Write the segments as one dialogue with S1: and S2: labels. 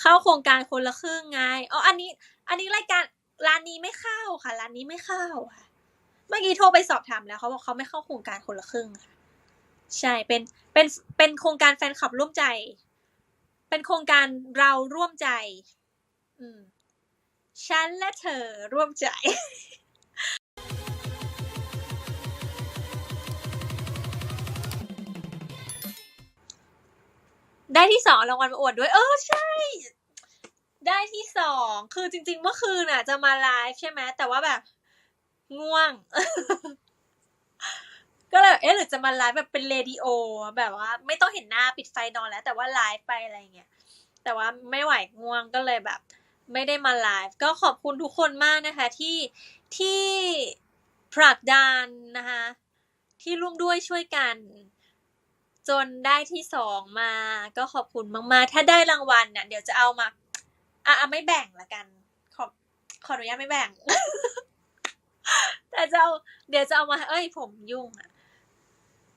S1: เข้าโครงการคนละครึ่งไงอ๋ออันนี้ อันนี้รายการร้านนี้ไม่เข้าค่ะ ร้านนี้ไม่เข้าค่ะ เมื่อกี้โทรไปสอบถามแล้วเขาบอกเขาไม่เข้าโครงการคนละครึ่งค่ะ ใช่เป็นเป็นเป็นโครงการแฟนคลับร่วมใจ เป็นโครงการเราร่วมใจ อืมฉันและเธอร่วมใจได้ที่สองรางวัลมาอวดด้วย เออใช่ ได้ที่สองคือจริง ๆ เมื่อคืนน่ะ จะมาไลฟ์ใช่ไหมแต่ว่าแบบ ง่วง ก็เลยเอ๊ะหรือจะมาไลฟ์แบบเป็นเรดิโอ แบบว่า ไม่ต้องเห็นหน้าปิดไฟนอนแล้ว แต่ว่าไลฟ์ไปอะไรเงี้ยแต่ว่าไม่ไหวง่วงก็เลยแบบ ไม่ได้มาไลฟ์ก็ขอบคุณทุกคนมากนะคะ ที่ที่ผลักดันนะคะ ที่ร่วมด้วยช่วยกันจนได้ที่สองมา ก็ขอบคุณมาก ๆ ถ้าได้รางวัลเนี่ยเดี๋ยวจะเอามา อะไม่แบ่งละกัน ขอขออนุญาตไม่แบ่ง แต่จะเอาเดี๋ยวจะเอามาเอ้ยผมยุ่งอะ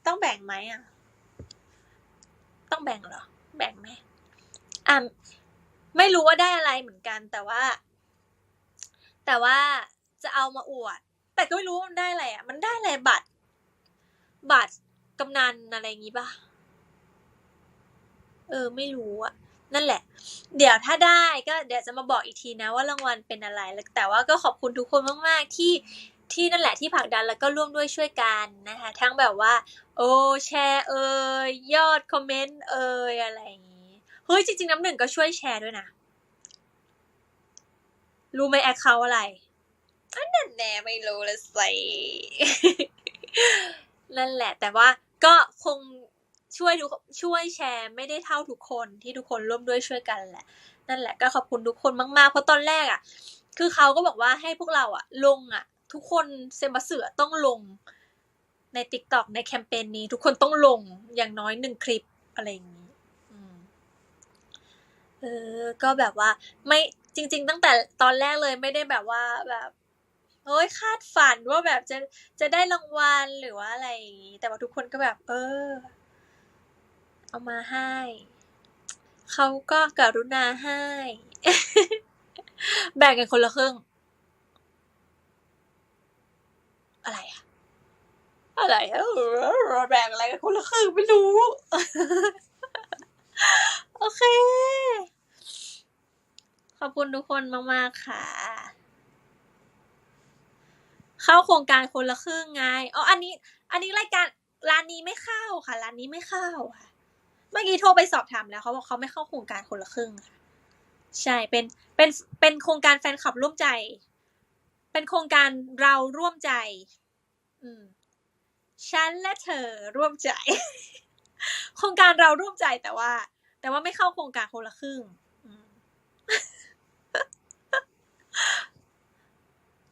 S1: ต้องแบ่งไหมอะ ต้องแบ่งเหรอ แบ่งไหมอะไม่รู้ว่าได้อะไรเหมือนกัน แต่ว่า แต่ว่าจะเอามาอวด แต่ก็ไม่รู้ว่ามันได้อะไรอะ มันได้อะไรบัตร บัตรกำนันอะไรอย่างงี้ป่ะ เออ ไม่รู้อะ นั่นแหละ เดี๋ยวถ้าได้ก็เดี๋ยวจะมาบอกอีกทีนะว่ารางวัลเป็นอะไร แต่ว่าก็ขอบคุณทุกคนมากๆที่ที่นั่นแหละที่ผลักดันแล้วก็ร่วมด้วยช่วยกันนะคะ ทั้งแบบว่า โอ้แชร์เอ่ยยอดคอมเมนต์เอ่ยอะไรอย่างงี้เฮ้ยจริงๆน้ำหนึ่งก็ช่วยแชร์ด้วยนะ รู้ไหมแอคเคาอะไรอันนั้นแน่ไม่รู้ละสินั่นแหละแต่ว่าก็คง ช่วยทุกช่วยแชร์ไม่ได้เท่าทุกคนที่ทุกคนร่วมด้วยช่วยกันแหละ นั่นแหละก็ขอบคุณทุกคนมากๆ เพราะตอนแรกอะ คือเขาก็บอกว่าให้พวกเราอะ ลงอะ ทุกคนเซมบัสเสือต้องลงใน t ิ k t o k ในแคมเปญนี้ ทุกคนต้องลงอย่างน้อยหนึ่งคลิปอะไรอย่างนี้เออ ก็แบบว่าไม่จริง ๆ ตั้งแต่ตอนแรกเลยไม่ได้แบบว่าแบบโอ้ยคาดฝันว่าแบบจะจะได้รางวัลหรือว่าอะไรอย่างนี้แต่ว่าทุกคนก็แบบ เออ เอามาให้ เขาก็กรุณาให้ แบ่งกันคนละครึ่ง อะไรอะอะไรอะแบ่งอะไรกันคนละครึ่งไม่รู้ โอเค ขอบคุณทุกคนมาก ๆ ค่ะเข้าโครงการคนละครึ่งไง อ๋อ อันนี้ อันนี้รายการร้านนี้ไม่เข้าค่ะ ร้านนี้ไม่เข้าค่ะ เมื่อกี้โทรไปสอบถามแล้วเขาบอกเขาไม่เข้าโครงการคนละครึ่งค่ะใช่เป็นเป็นเป็นโครงการแฟนคลับร่วมใจ เป็นโครงการเราร่วมใจ อืมฉันและเธอร่วมใจ โครงการเราร่วมใจแต่ว่า แต่ว่าไม่เข้าโครงการคนละครึ่ง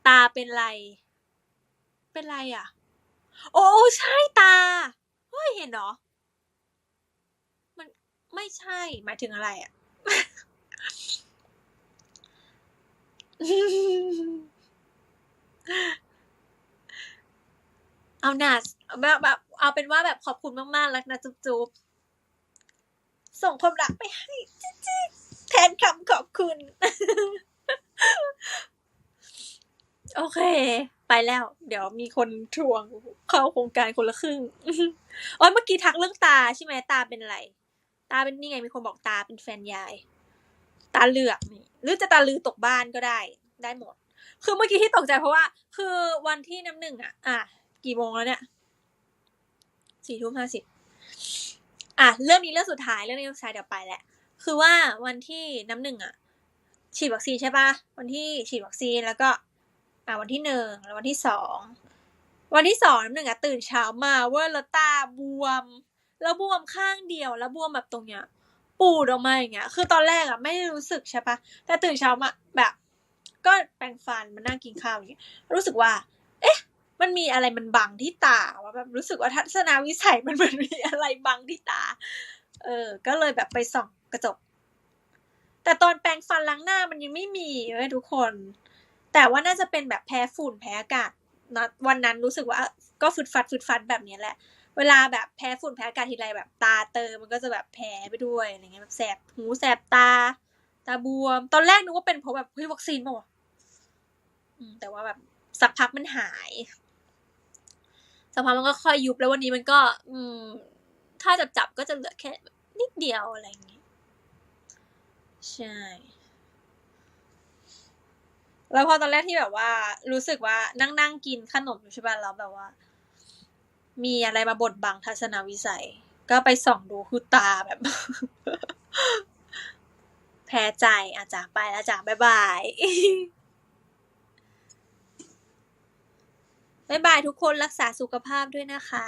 S1: ตาเป็นไร เป็นไรอะ โอ้ใช่ตาเฮ้ยเห็นเหรอ ไม่ใช่ หมายถึงอะไรอะเอาหนาแบบแบบเอาเป็นว่าแบบขอบคุณมากๆแล้วนะจุ๊บๆ ส่งความรักไปให้จิ๊กๆแทนคำขอบคุณ โอเค ไปแล้ว เดี๋ยวมีคนทวงเข้าโครงการคนละครึ่งอ้ยเมื่อกี้ทักเรื่องตาใช่ไหมตาเป็นอะไร ตาเป็นนี่ไงมีคนบอกตาเป็นแฟนยาย ตาเหลือกนี่หรือจะตาลือตกบ้านก็ได้ได้หมด คือเมื่อกี้ที่ตกใจเพราะว่า คือวันที่น้ำหนึ่งอะ อะ กี่โมงแล้วเนี่ยสี่ทุ่มห้าสิบอะเรื่องนี้เรื่องสุดท้ายเรื่องนี้เรื่องสุดท้ายเดี๋ยวไปแหละ คือว่าวันที่น้ำหนึ่งอะ ฉีดวัคซีนใช่ปะวันที่ฉีดวัคซีนแล้วก็ อะวันที่หนึ่งแล้ววันที่สองวันที่สองน้ำหนึ่งอะตื่นเช้ามาเว่าแล้วตาบวม แล้วบวมข้างเดียว แล้วบวมแบบตรงเนี้ย ปูดออกมาอย่างเงี้ย คือตอนแรกอะไม่ได้รู้สึกใช่ปะแต่ตื่นเช้ามาแบบ ก็แปรงฟันมานั่งกินข้าวอย่างเงี้ย รู้สึกว่า เอ๊ะ มันมีอะไรมันบังที่ตาว่าแบบรู้สึกว่าทัศนวิสัยมันเหมือนมีอะไรบังที่ตา เออ ก็เลยแบบไปส่องกระจก แต่ตอนแปรงฟันล้างหน้ามันยังไม่มีเว้ยทุกคน แต่ว่าน่าจะเป็นแบบแพ้ฝุ่นแพ้อากาศนะวันนั้นรู้สึกว่าก็ฟึดฟัดฟึดฟัดแบบนี้แหละ เวลาแบบแพ้ฝุ่นแพ้อากาศทีไรแบบตาเตอมันก็จะแบบแพ้ไปด้วยอะไรเงี้ยแบบแสบหูแสบตา ตาบวม ตอนแรกนึกว่าเป็นเพราะแบบเฮ้ยวัคซีนป่าวะแต่ว่าแบบสักพักมันหายสักพักมันก็ค่อยยุบแล้ววันนี้มันก็ อืม ถ้าจับจับก็จะเหลือแค่นิดเดียวอะไรอย่างงี้ ใช่ แล้วพอตอนแรกที่แบบว่า รู้สึกว่านั่งนั่งกินขนมอยู่ใช่ป่ะแล้วแบบว่า มีอะไรมาบดบังทัศนวิสัย ก็ไปส่องดูคือตาแบบ แพ้ใจอาจากไปแล้วจ้ะบ๊ายบายบ๊ายบายทุกคนรักษาสุขภาพด้วยนะคะ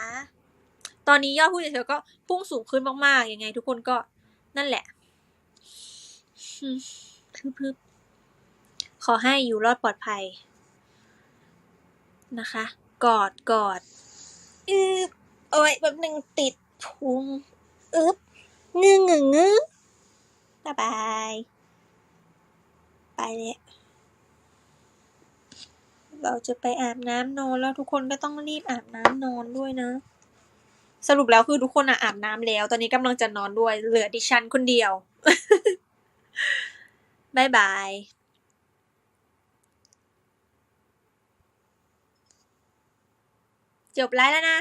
S1: ตอนนี้ยอดผู้ติดเชื้อก็พุ่งสูงขึ้นมากๆ ยังไงทุกคนก็นั่นแหละพึบๆขอให้อยู่รอดปลอดภัยนะคะ กอดกอด อึบโอ้ยแบบหนึ่งติดพุงอึบงึงงึงงึบ๊ายบายไปเลยเราจะไปอาบน้ำนอนแล้วทุกคนก็ต้องรีบอาบน้ำนอนด้วยนะ สรุปแล้วคือทุกคนอะอาบน้ำแล้ว ตอนนี้กำลังจะนอนด้วย เหลือดิฉันคนเดียวบายบาย จบไลฟ์แล้วนะ